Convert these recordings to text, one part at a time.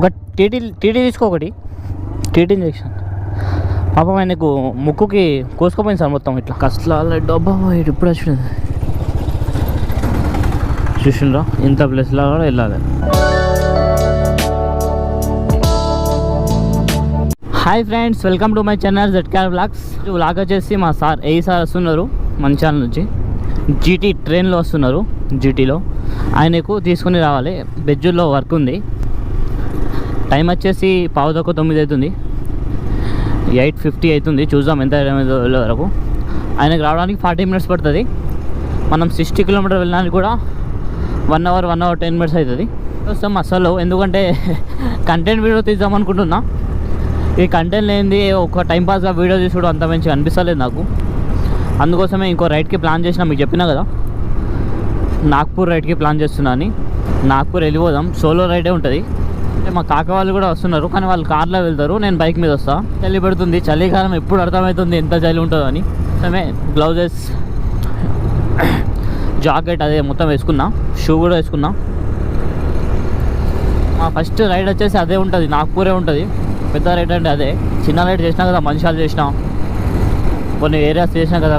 ఒక TT TT తీసుకో ఒకటి. TT injection. పాపం ఆయనకు ముక్కుకి కోసుకుపోయింది సార్ మొత్తం ఇట్లా. కష్టాల డబ్బా ఇప్పుడు వచ్చింది చూసిండ్రా? ఇంత ప్లేస్లో కూడా వెళ్ళాలి. Hi friends welcome to my channel జెడ్కార్ blogs blog వచ్చేసి మా సార్ ఏ సార్ వస్తున్నారు? మన ఛానల్ నుంచి. జీటీ ట్రైన్లో వస్తున్నారు జీటీలో ఆయనకు తీసుకుని రావాలి. బెజ్జూర్లో వర్క్ ఉంది. టైం వచ్చేసి పావుదొక్క తొమ్మిది అవుతుంది. ఎయిట్ ఫిఫ్టీ అవుతుంది. చూద్దాం ఎంత టైం వెళ్ళే వరకు. ఆయనకు రావడానికి ఫార్టీ మినిట్స్ పడుతుంది. మనం సిక్స్టీ కిలోమీటర్ వెళ్ళడానికి కూడా one hour one hour ten minutes అవుతుంది. వస్తాం అసలు ఎందుకంటే కంటెంట్ వీడియో తీద్దాం అనుకుంటున్నా. ఈ కంటెంట్ లేనిది ఒక టైం పాస్గా వీడియో తీసుడు అంత మంచిగా అనిపిస్తలేదు నాకు. అందుకోసమే ఇంకో రైడ్కి ప్లాన్ చేసిన మీకు చెప్పినా కదా. నాగ్పూర్ రైడ్కి ప్లాన్ చేస్తున్నా అని. నాగ్పూర్ వెళ్ళిపోదాం. సోలో రైడే ఉంటుంది. అంటే మా కాక వాళ్ళు కూడా వస్తున్నారు కానీ వాళ్ళు కార్లో వెళ్తారు నేను బైక్ మీద వస్తా. చలి పెడుతుంది చలికాలం ఎప్పుడు అర్థమవుతుంది ఎంత చలి ఉంటుందో అని. సమే గ్లౌజెస్ జాకెట్ అదే మొత్తం వేసుకున్నా షూ కూడా వేసుకున్నా. మా ఫస్ట్ రైడ్ వచ్చేసి అదే ఉంటుంది నాగ్పూరే ఉంటుంది. పెద్ద రైడ్ అంటే అదే. చిన్న రైడ్ చేసినా కదా మంచాలు చేసినా. కొన్ని ఏరియాస్ చేసినా కదా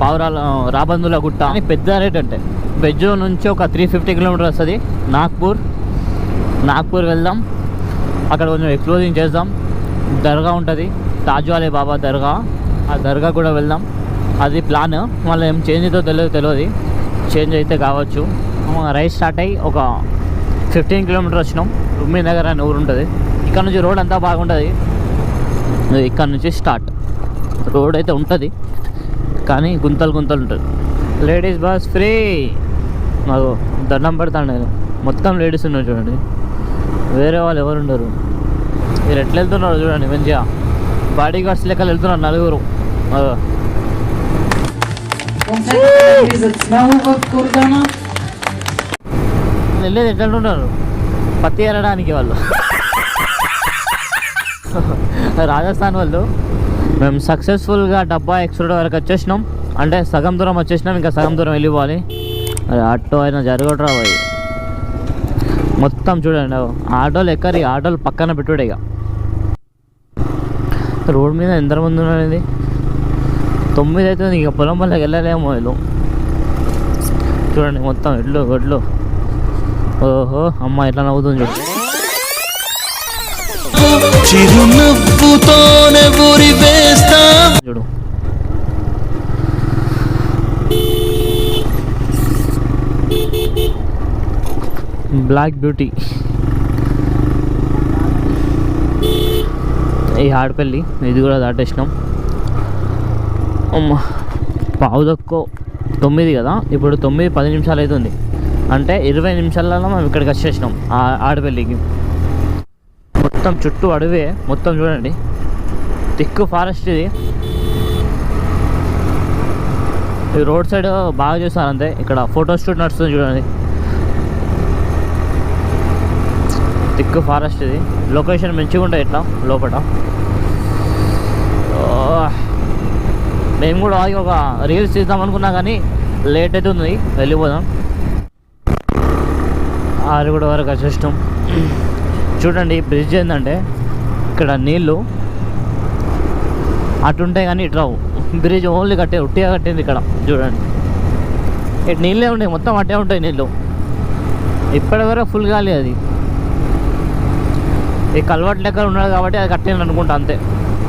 పావురాల రాబందుల గుట్ట. అని పెద్ద రైడ్ అంటే బెజ్జో నుంచి ఒక త్రీ ఫిఫ్టీ కిలోమీటర్ వస్తుంది నాగ్పూర్ నాగ్పూర్ వెళ్దాం. అక్కడ కొంచెం ఎక్స్ప్లోరింగ్ చేద్దాం. దర్గా ఉంటుంది. తాజ్వాలే బాబా దర్గా. ఆ దర్గా కూడా వెళ్దాం. అది ప్లాన్ మళ్ళీ ఏం చేంజ్ అవుతుందో తెలియదు తెలియదు చేంజ్ అయితే కావచ్చు. రైడ్ స్టార్ట్ అయ్యి ఒక ఫిఫ్టీన్ కిలోమీటర్ వచ్చినాం. రుమ్మి నగర్ అనే ఊరు ఉంటుంది. ఇక్కడ నుంచి రోడ్ అంతా బాగుంటుంది. ఇక్కడ నుంచి స్టార్ట్ రోడ్ అయితే ఉంటుంది. కానీ గుంతలు గుంతలు ఉంటుంది. లేడీస్ బస్ ఫ్రీ మాకు దండం పెడతాను నేను. మొత్తం లేడీస్ ఉన్నారు చూడండి. వేరే వాళ్ళు ఎవరు ఉండరు. మీరు ఎట్లా వెళ్తున్నారు చూడండి మంచిగా. బాడీ గార్డ్స్ లెక్కలు వెళ్తున్నారు నలుగురు. వెళ్ళేది ఎట్లా ఉన్నారు పత్తి ఎరడానికి వాళ్ళు. రాజస్థాన్ వాళ్ళు. మేము సక్సెస్ఫుల్గా డబ్బా ఎక్స్రోడ్ వరకు వచ్చేసినాం. అంటే సగం దూరం వచ్చేసినాం ఇంకా సగం దూరం వెళ్ళిపోవాలి. అది ఆటో అయినా జరగట్రా మొత్తం చూడండి. ఆటోలు ఎక్కరి ఆటోలు పక్కన పెట్టుడే ఇక. రోడ్ మీద ఎంత మంది ఉన్నది తొమ్మిది అవుతుంది ఇక పొలం వల్ల వెళ్ళలేమో వీళ్ళు. చూడండి మొత్తం ఎడ్లు గొడ్లు ఓహో అమ్మ ఎట్లా నవ్వుతుంది చూడు. చూడు. బ్లాక్ బ్యూటీ ఈ ఆడపల్లి ఇది కూడా దాటేసినాం. అమ్మ పావు తక్కువ తొమ్మిది కదా? ఇప్పుడు తొమ్మిది పది నిమిషాలు అవుతుంది అంటే ఇరవై నిమిషాలలో మనం ఇక్కడికి వచ్చేసినాం ఆ ఆడపల్లికి. మొత్తం చుట్టూ అడవే మొత్తం చూడండి. తిక్కు ఫారెస్ట్ ఇది. ఈ రోడ్ సైడ్ బాగా చేస్తారు అంతే ఇక్కడ ఫోటో షూట్ నడుస్తుంది చూడండి. థిక్ ఫారెస్ట్ ఇది. లొకేషన్ మంచిగా ఉంటుంది ఇట్లా లోపల మేము కూడా ఆగి ఒక రీల్స్ తీద్దాం అనుకున్నా కానీ లేట్ అవుతుంది వెళ్ళిపోదాం. ఆరుగుడు వరకు వచ్చేసినాం. చూడండి బ్రిడ్జ్ ఏంటంటే ఇక్కడ నీళ్ళు అటుంటాయి కానీ ఇటు రావు. బ్రిడ్జ్ ఓన్లీ కట్టే ఉట్టిగా కట్టింది ఇక్కడ చూడండి. ఇటు నీళ్ళే ఉంటాయి మొత్తం అట్టే ఉంటాయి నీళ్ళు. ఇప్పటివరకు ఫుల్ గాలి అది. ఈ కల్వర్ట్ లెక్క ఉన్నాడు కాబట్టి అది కట్టింది అనుకుంటా అంతే.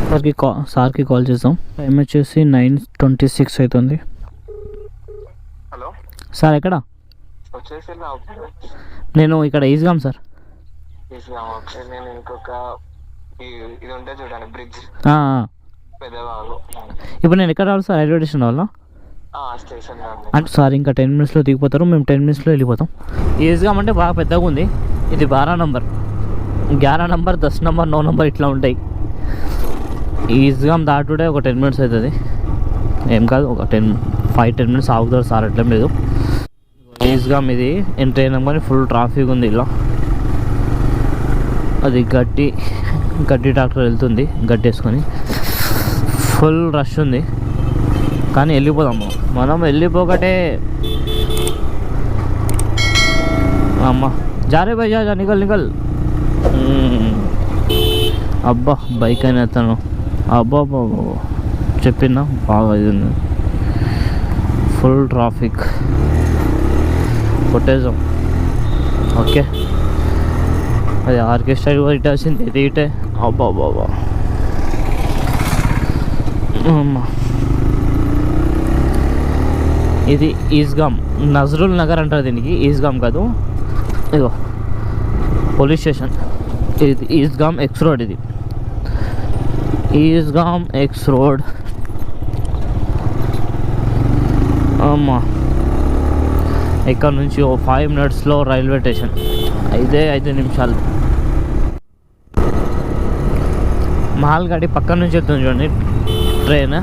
సార్కి కా సార్కి కాల్ చేసాం టైం వచ్చేసి నైన్ ట్వంటీ సిక్స్ అవుతుంది హలో? సార్ ఎక్కడ? నేను ఇక్కడ ఈజ్గామ్ సార్. నేను ఇంకొక ఇది ఉంటే చూడండి బ్రిడ్జ్. ఇప్పుడు నేను ఎక్కడ రావాలి సార్? రైల్వే స్టేషన్ వల్ల స్టేషన్ అంటే సార్ ఇంకా టెన్ మినిట్స్లో దిగిపోతారు. మేము టెన్ మినిట్స్లో వెళ్ళిపోతాం. ఈజ్గామ్ అంటే బాగా పెద్దగా ఉంది. ఇది బారా నంబర్. గ్యారా నెంబర్ దస్ నెంబర్ నో నెంబర్ ఇట్లా ఉంటాయి. ఈజీగా దాటుడే ఒక టెన్ మినిట్స్ అవుతుంది ఏం కాదు ఒక టెన్ ఫైవ్ టెన్ మినిట్స్ ఆగుతారు సార్ అట్లేం లేదు. ఈజీగా ఇది ఎంటర్ అయినా కానీ ఫుల్ ట్రాఫిక్ ఉంది ఇలా. అది గట్టి గడ్డి ట్రాక్టర్ వెళ్తుంది గడ్డి వేసుకొని ఫుల్ రష్ ఉంది. కానీ వెళ్ళిపోదాము మనం వెళ్ళిపోకటే. అమ్మ. జారే భయ్యా నికల్ నికల్. అబ్బా బైక్ అని అతను. అబ్బా చెప్పిన? బాగా ఇది ఉంది. ఫుల్ ట్రాఫిక్ కొట్టేసాం ఓకే. అది ఆర్కెస్ట్రా కూడా ఇటే వచ్చింది ఇది ఇటే. అబ్బా బాబా అమ్మా. ఇది ఈస్గామ్. నజరుల్ నగర్ అంటారు దీనికి. ఈస్గామ్ కాదు. ఇదిగో. Police station. ఇది ఈస్గామ్ ఎక్స్ రోడ్ ఇది. ఈస్గామ్ ఎక్స్ రోడ్ అమ్మా. ఇక్కడ నుంచి ఓ ఫైవ్ మినిట్స్లో రైల్వే స్టేషన్. ఐదే ఐదు నిమిషాలు. మహాల్గాడి పక్కన నుంచి వెళ్తుంది చూడండి. ట్రైన్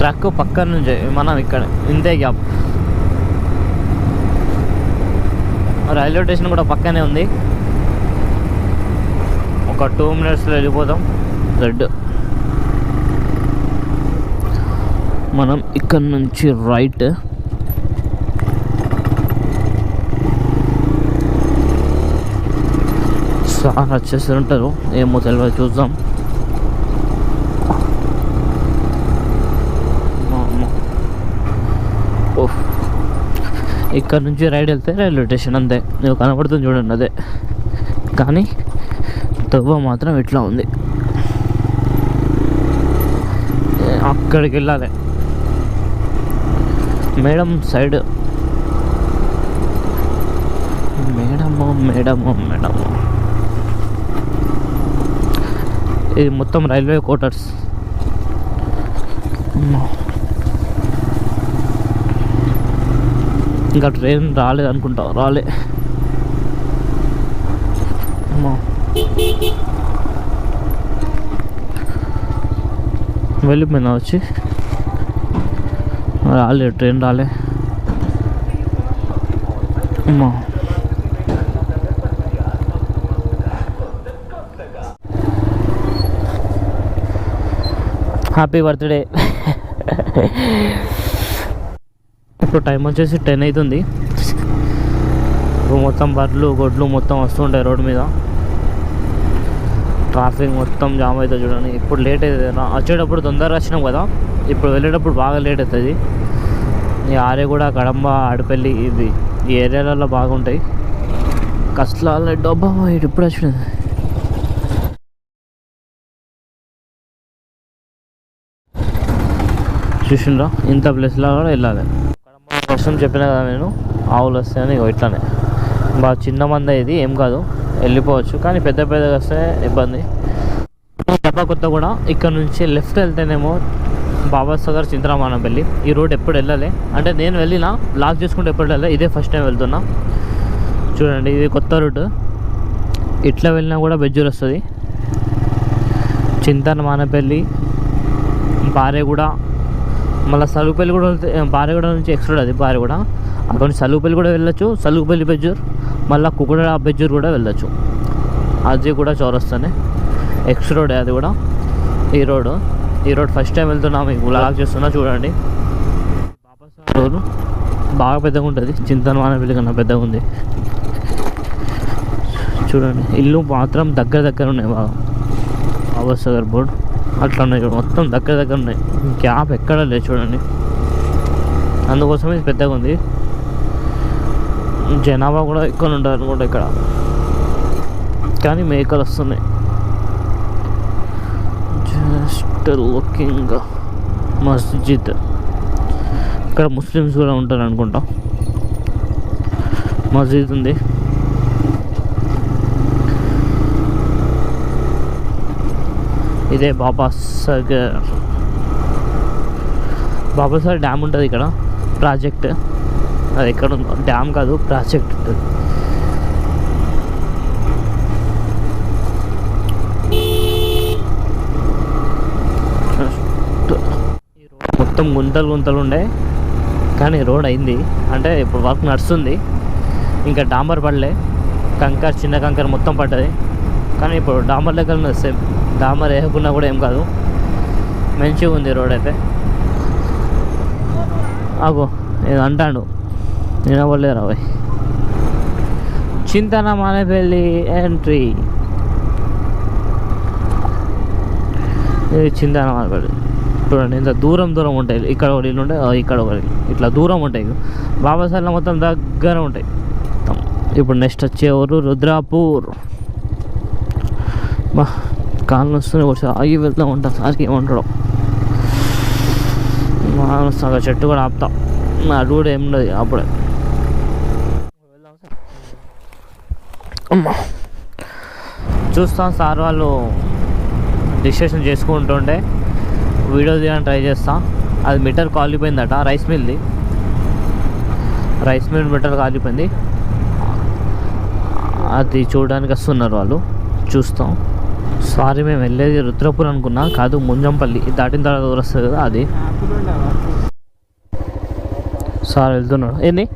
ట్రక్ పక్కన నుంచి. మనం ఇక్కడ ఇంతే గ్యాప్ రైల్వే స్టేషన్ కూడా పక్కనే ఉంది. ఒక టూ మినిట్స్లో వెళ్ళిపోతాం రెడ్ మనం ఇక్కడ నుంచి రైట్. సార్ వచ్చేసి ఉంటారు. ఏమో తెలియదు చూద్దాం. ఓహ్. ఇక్కడ నుంచి రైడ్ వెళ్తే రైల్వే స్టేషన్ అంతే. నువ్వు కనబడుతుంది చూడండి అదే. కానీ తవ్వ మాత్రం ఇట్లా ఉంది. అక్కడికి వెళ్ళాలి. Madam side. Madam madam madam. ఇది మొత్తం రైల్వే క్వార్టర్స్. ఇంకా ట్రైన్ రాలేదు అనుకుంటా రాలే. అమ్మా. వెళ్ళిపోయిందా వచ్చి. రాలే ట్రైన్ రాలే. అమ్మా. హ్యాపీ బర్త్డే ఇప్పుడు టైం వచ్చేసి టెన్ అవుతుంది. ఇప్పుడు మొత్తం బర్రెలు గొడ్లు మొత్తం వస్తుంటాయి రోడ్డు మీద. ట్రాఫిక్ మొత్తం జామ్ అవుతుంది చూడండి. ఇప్పుడు లేట్ అవుతుంది వచ్చేటప్పుడు తొందరగా వచ్చినాం కదా. ఇప్పుడు వెళ్ళేటప్పుడు బాగా లేట్ అవుతుంది. ఈ ఆరేగూడ కూడా కడంబ ఆడపల్లి ఇది ఈ ఏరియాలలో బాగుంటాయి. కష్టాల డబ్బా ఇటు ఇప్పుడు వచ్చినది చూసిండ్రా? ఇంత ప్లేస్లో కూడా వెళ్ళాలి. వర్షం చెప్పిన కదా నేను ఆవులు వస్తాయని ఇగో ఇట్లానే. బాగా చిన్న మంద ఇది ఏం కాదు. వెళ్ళిపోవచ్చు. కానీ పెద్ద పెద్దగా వస్తే ఇబ్బంది. డబ్బా కొత్త కూడా ఇక్కడ నుంచి లెఫ్ట్ వెళ్తేనేమో బాబా సాగర్ వెళ్ళి ఈ రోడ్ ఎప్పుడు వెళ్ళాలి? అంటే నేను వెళ్ళిన లాక్ చేసుకుంటే ఎప్పుడు వెళ్ళాలి? ఇదే ఫస్ట్ టైం వెళ్తున్నా. చూడండి ఇది కొత్త రూట్ ఇట్లా వెళ్ళినా కూడా బెజ్జూర్ వస్తుంది. చింతన మానపల్లి కూడా మళ్ళీ సలుగుపల్లి కూడా వెళ్తే బారేగూడ నుంచి ఎక్స్ట్రా అది బారేగూడ అక్కడ నుంచి సలుగుపల్లి కూడా వెళ్ళొచ్చు సలుగుపల్లి బెజ్జూర్ మళ్ళీ కుకుడ బెజ్జూర్ కూడా వెళ్ళొచ్చు. అది కూడా చౌరస్తానే. ఎక్స్ రోడ్ అది కూడా. ఈ రోడ్ ఈ రోడ్ ఫస్ట్ టైం వెళ్తున్నా మీకు లాక్ చేస్తున్నా చూడండి. రోడ్ బాగా పెద్దగా ఉంటుంది చింతన మానపల్లి కన్నా పెద్దగా ఉంది. చూడండి ఇల్లు మాత్రం దగ్గర దగ్గర ఉన్నాయి బాగా అవసగర్ బోర్డ్ అట్లా ఉన్నాయి మొత్తం దగ్గర దగ్గర ఉన్నాయి. గ్యాప్ ఎక్కడ లేదు చూడండి. అందుకోసం ఇది పెద్దగా ఉంది. జనాభా కూడా ఎక్కువ ఉంటారు అనుకుంటా ఇక్కడ. కానీ మేకలు వస్తున్నాయి. జస్ట్ లుకింగ్ మస్జిద్ ఇక్కడ ముస్లిమ్స్ కూడా ఉంటారు అనుకుంటా మస్జిద్ ఉంది. ఇదే బాబాసాగర్ బాబాసాగర్ డ్యామ్ ఉంటుంది ఇక్కడ. ప్రాజెక్ట్. అది ఎక్కడ ఉందో. డ్యామ్ కాదు ప్రాజెక్ట్ ఉంటుంది. మొత్తం గుంతలు గుంతలు ఉండే. కానీ రోడ్ అయింది. అంటే ఇప్పుడు వర్క్ నడుస్తుంది. ఇంకా డాంబర్ పడలే. కంకర్ చిన్న కంకర్ మొత్తం పడ్డది. కానీ ఇప్పుడు డాంబర్ లెక్కలు సేమ్ డాంబర్ వేయకున్నా కూడా ఏం కాదు. మంచిగా ఉంది రోడ్ అయితే. ఆగో ఇది అంటాడు. వినవలేరు అవి చింతన మానేపల్లి ఎంట్రీ. ఇది చింతన మానేపల్లి. చూడండి ఇంత దూరం దూరం ఉంటాయి. ఇక్కడ ఒకటి ఇల్లు ఉంటాయి ఇక్కడ ఒకటి ఇట్లా దూరం ఉంటాయి బాబాసార్లు మొత్తం దగ్గర ఉంటాయి. ఇప్పుడు నెక్స్ట్ వచ్చే ఊరు రుద్రాపూర్. బా కాళ్ళు వస్తుంది ఒకసారి ఆగి వెళ్తూ ఉంటా. సార్కి ఏమంటాడు. సగ చెట్టు కూడా ఆపుతా. అటు కూడా ఏం ఉండదు అప్పుడే. అమ్మా. చూస్తాం సార్ వాళ్ళు డిస్కషన్ చేసుకుంటుంటే వీడియో తీయడానికి ట్రై చేస్తా. అది మీటర్ కాలిపోయిందట రైస్ మిల్ది. రైస్ మిల్ మీటర్ కాలిపోయింది. అది చూడడానికి వస్తున్నారు వాళ్ళు. చూస్తాం. సారీ మేము వెళ్ళేది రుద్రపూర్ అనుకున్నా. కాదు ముంజంపల్లి. దాటిన తర్వాత వస్తుంది కదా అది. సార్ వెళ్తున్నాడు. ఏంది?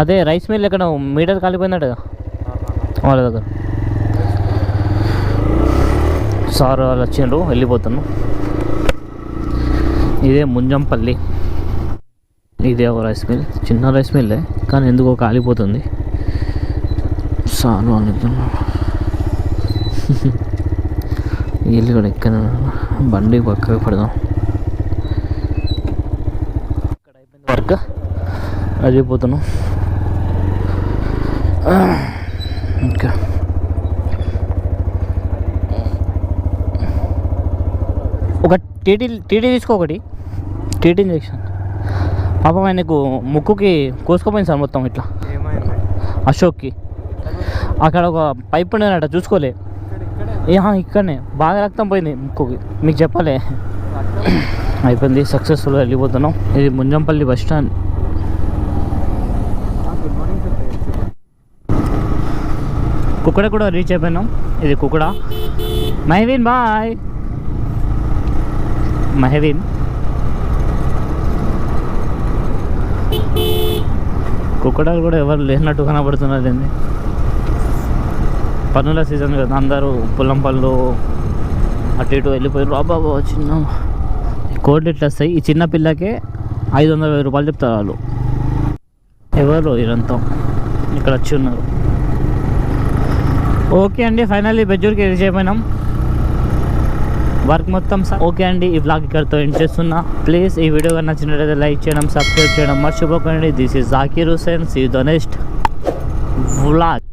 అదే రైస్ మిల్ ఎక్కడ? మీటర్ కాలిపోయిందట కదా. వాళ్ళ దగ్గర. సార్ వాళ్ళు వచ్చిండ్రు వెళ్ళిపోతాను ఇదే ముంజంపల్లి. ఇదే ఒక రైస్ మిల్. చిన్న రైస్ మిల్లే కానీ ఎందుకో కాలిపోతుంది. సార్ వాళ్ళు వీళ్ళు కూడా ఎక్కడ బండి పక్కకు పడదాం. ఇక్కడ అయిపోయింది వర్క్. వెళ్ళిపోతున్నాం ఇంకా ఒక టీటీ టీటీ తీసుకో ఒకటి. TT injection. పాపం ఆయనకు ముక్కుకి కోసుకోపోయింది సార్ మొత్తం ఇట్లా. అశోక్కి. అక్కడ ఒక పైప్ ఉండేనట చూసుకోలే. ఇక్కడనే. బాగా రక్తం పోయింది ముక్కుకి. మీకు చెప్పలే. అయిపోయింది. సక్సెస్ఫుల్గా వెళ్ళిపోతున్నాం. ఇది ముంజంపల్లి బస్ స్టాండ్. కుక్కడ కూడా రీచ్ అయిపోయినాం. ఇది కుక్కడ. మహవీన్ బాయ్. మహవీన్. కుక్కడాలు కూడా ఎవరు లేనట్టు కనబడుతున్నారు ఏంది? పనుల సీజన్ కదా అందరూ పొలం పనులు అటు ఇటు వెళ్ళిపోయారు అబ్బాబా చిన్న ఈ కోడ్లు ఇట్లా వస్తాయి? ఈ చిన్న పిల్లకే ఐదు వందల వెయ్యి రూపాయలు చెప్తారు వాళ్ళు. ఎవరు ఇదంతా ఇక్కడ వచ్చి ఉన్నారు. ఓకే అండి ఫైనల్లీ బెజ్జూర్కి రీచ్ అయిపోయినాం వర్క్ మొత్తం స- ఓకే అండి ఈ బ్లాగ్ ఇక్కడతో ఎండ్ చేస్తున్నా. ప్లీజ్ ఈ వీడియో కానీ నచ్చినట్లయితే లైక్ చేయడం సబ్స్క్రైబ్ చేయడం మర్చిపోకండి. This is Zakir Hussain see the next vlog